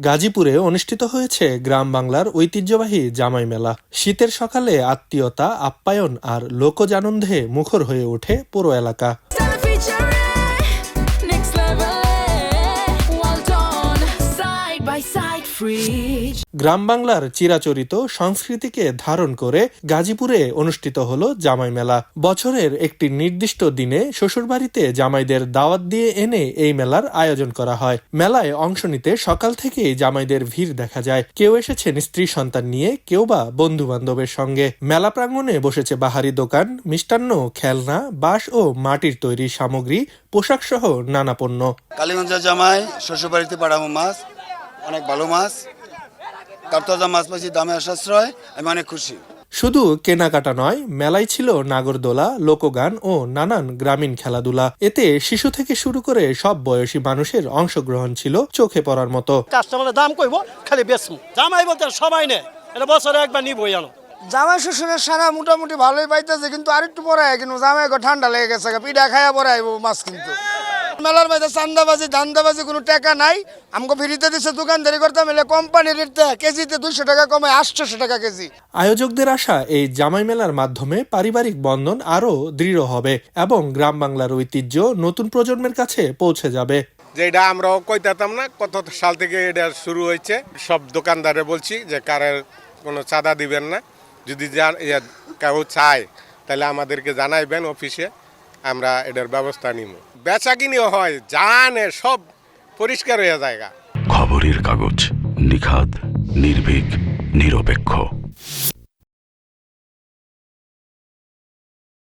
গাজীপুরে অনুষ্ঠিত হয়েছে গ্রাম বাংলার ঐতিহ্যবাহী জামাই মেলা। শীতের সকালে আত্মীয়তা, আপ্যায়ন আর লোকজানন্দে মুখর হয়ে ওঠে পুরো এলাকা। গ্রাম বাংলার চিরাচরিত সংস্কৃতিকে ধারণ করে গাজীপুরে অনুষ্ঠিত হল জামাই মেলা। বছরের একটি নির্দিষ্ট দিনে শ্বশুরবাড়িতে জামাইদের দাওয়াত দিয়ে এনে এই মেলার আয়োজন করা হয়। মেলায় অংশ নিতে সকাল থেকেই জামাইদের ভিড় দেখা যায়। কেউ এসেছেন স্ত্রী সন্তান নিয়ে কেউ বা বন্ধু বান্ধবের সঙ্গে। মেলা প্রাঙ্গণে বসেছে বাহারি দোকান মিষ্টান্ন খেলনা বাঁশ ও মাটির তৈরি সামগ্রী পোশাক সহ নানা পণ্য। কালীগঞ্জের জামাই শ্বশুরবাড়িতে পাঠাবো মাছ অনেক ভালো মাছ। তরতাজা মাছ পাইছি দামে সাশ্রয় আমি অনেক খুশি। শুধু কেনাকাটা নয় মেলায় ছিল নাগরদোলা লোকগান ও নানান গ্রামীণ খেলাধুলা। এতে শিশু থেকে শুরু করে সব বয়সী মানুষের অংশগ্রহণ ছিল চোখে পড়ার মতো। কাস্টমারের দাম কইব খালি বেচমু। জামাই বলতে সবাই নে এটা বছরে একবার নিবই আনো। জামাই শ্বশুরের সারা মোটামুটি ভালোই পাইতেছে কিন্তু আরেকটু পরে কিন্তু জামাই গো ঠান্ডা লেগে গেছে পিঠা খাইয়া পরে আইব মাছ কিন্তু। মেলার মধ্যে চান্দাবাজি ধান্দাবাজি কোনো টাকা নাই। আমাকে ফ্রিতে দিচ্ছে দোকানদারি করতাম এলে কোম্পানির রেটে কেজিতে দুইশো টাকা কমে আটশোশো টাকা কেজি। আয়োজকদের আশা এই জামাই মেলার মাধ্যমে পারিবারিক বন্ধন আরও দৃঢ় হবে এবং গ্রাম বাংলার ঐতিহ্য নতুন প্রজন্মের কাছে পৌঁছে যাবে। যেটা আমরাও কইতাম না কত সাল থেকে এটা শুরু হয়েছে। সব দোকানদারে বলছি যে কারের কোনো চাঁদা দিবেন না। যদি ইয়া কেউ চায় তাহলে আমাদেরকে জানাইবেন অফিসে। আমরা এটার ব্যবস্থা নিব। বেচা কিনিও হয়, জানে, সব পরিষ্কার হয়ে জায়গা খবরের কাগজ নিখাদ, নির্ভীক, নিরপেক্ষ।